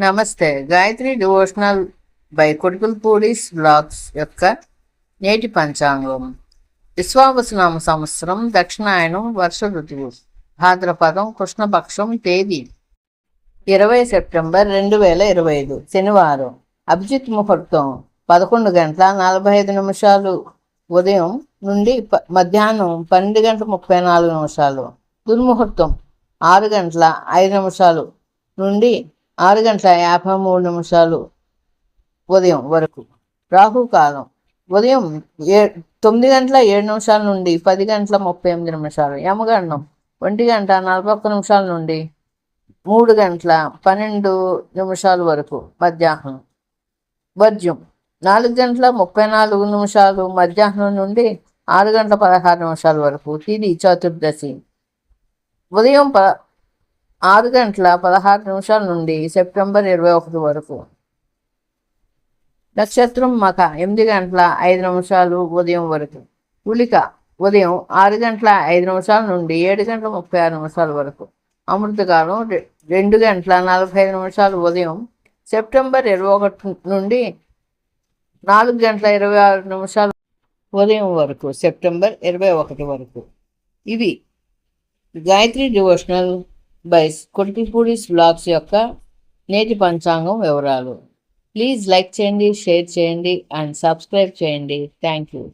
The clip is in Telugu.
నమస్తే. గాయత్రి డివోషనల్ బై కొడుకులపూడిస్ బ్లాగ్స్ యొక్క నేటి పంచాంగం. విశ్వావసునామ సంవత్సరం దక్షిణాయనం వర్ష ఋతువు భాద్రపదం కృష్ణపక్షం తేదీ ఇరవై సెప్టెంబర్ రెండు వేల ఇరవై ఐదు శనివారం. అభిజిత్ ముహూర్తం పదకొండు గంటల నలభై ఐదు నిమిషాలు. ఉదయం నుండి ప- మధ్యాహ్నం పన్నెండు గంటల ముప్పై నాలుగు నిమిషాలు. దుర్ముహూర్తం ఆరు గంటల ఐదు నిమిషాలు. నుండి ఆరు గంటల యాభై మూడు నిమిషాలు ఉదయం వరకు రాహుకాలం. ఉదయం ఏ తొమ్మిది గంటల ఏడు నిమిషాల నుండి పది గంటల ముప్పై ఎనిమిది నిమిషాలు. యమగండం ఒంటి గంట నలభై ఒక్క నిమిషాల నుండి మూడు గంటల పన్నెండు నిమిషాల వరకు మధ్యాహ్నం. వర్జ్యం నాలుగు గంటల ముప్పై నాలుగు నిమిషాలు మధ్యాహ్నం నుండి ఆరు గంటల పదహారు నిమిషాల వరకు. తిది చతుర్దశి. ఉదయం ప ఆరు గంటల పదహారు నిమిషాల నుండి సెప్టెంబర్ ఇరవై ఒకటి వరకు. నక్షత్రం మక ఎనిమిది గంటల ఐదు నిమిషాలు ఉదయం వరకు. ఉలిక ఉదయం ఆరు గంటల ఐదు నిమిషాల నుండి ఏడు గంటల ముప్పై ఆరు నిమిషాల వరకు. అమృతకాలం రెండు గంటల నలభై ఐదు నిమిషాలు ఉదయం సెప్టెంబర్ ఇరవై ఒకటి నుండి నాలుగు గంటల ఇరవై ఆరు నిమిషాలు ఉదయం వరకు సెప్టెంబర్ ఇరవై ఒకటి వరకు. ఇవి గాయత్రి డివోషనల్ బైస్ కొట్టిపూడిస్ బ్లాగ్స్ యొక్క నేటి పంచాంగం వివరాలు. ప్లీజ్ లైక్ చేయండి షేర్ చేయండి అండ్ సబ్స్క్రైబ్ చేయండి. Thank you